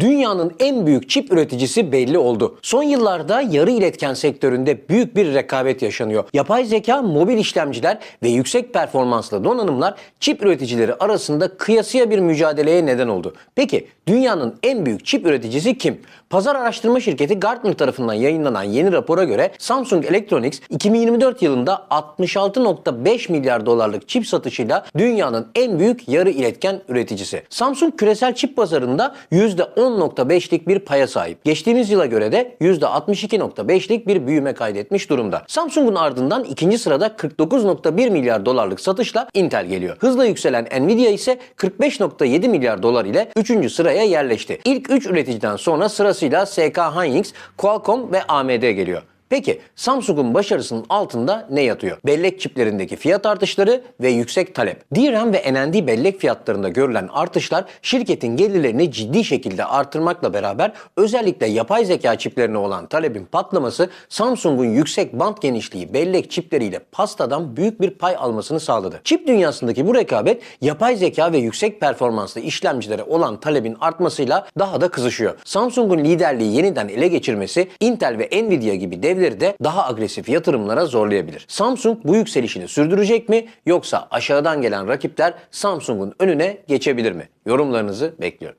Dünyanın en büyük çip üreticisi belli oldu. Son yıllarda yarı iletken sektöründe büyük bir rekabet yaşanıyor. Yapay zeka, mobil işlemciler ve yüksek performanslı donanımlar çip üreticileri arasında kıyasıya bir mücadeleye neden oldu. Peki dünyanın en büyük çip üreticisi kim? Pazar araştırma şirketi Gartner tarafından yayınlanan yeni rapora göre Samsung Electronics 2024 yılında 66.5 milyar dolarlık çip satışıyla dünyanın en büyük yarı iletken üreticisi. Samsung küresel çip pazarında %10.5'lik bir paya sahip. Geçtiğimiz yıla göre de %62.5'lik bir büyüme kaydetmiş durumda. Samsung'un ardından ikinci sırada 49.1 milyar dolarlık satışla Intel geliyor. Hızla yükselen Nvidia ise 45.7 milyar dolar ile 3. sıraya yerleşti. İlk 3 üreticiden sonra sırasıyla SK Hynix, Qualcomm ve AMD geliyor. Peki Samsung'un başarısının altında ne yatıyor? Bellek çiplerindeki fiyat artışları ve yüksek talep. DRAM ve NAND bellek fiyatlarında görülen artışlar şirketin gelirlerini ciddi şekilde artırmakla beraber özellikle yapay zeka çiplerine olan talebin patlaması Samsung'un yüksek band genişliği bellek çipleriyle pastadan büyük bir pay almasını sağladı. Çip dünyasındaki bu rekabet yapay zeka ve yüksek performanslı işlemcilere olan talebin artmasıyla daha da kızışıyor. Samsung'un liderliği yeniden ele geçirmesi Intel ve Nvidia gibi devleri de daha agresif yatırımlara zorlayabilir. Samsung bu yükselişini sürdürecek mi yoksa aşağıdan gelen rakipler Samsung'un önüne geçebilir mi? Yorumlarınızı bekliyorum.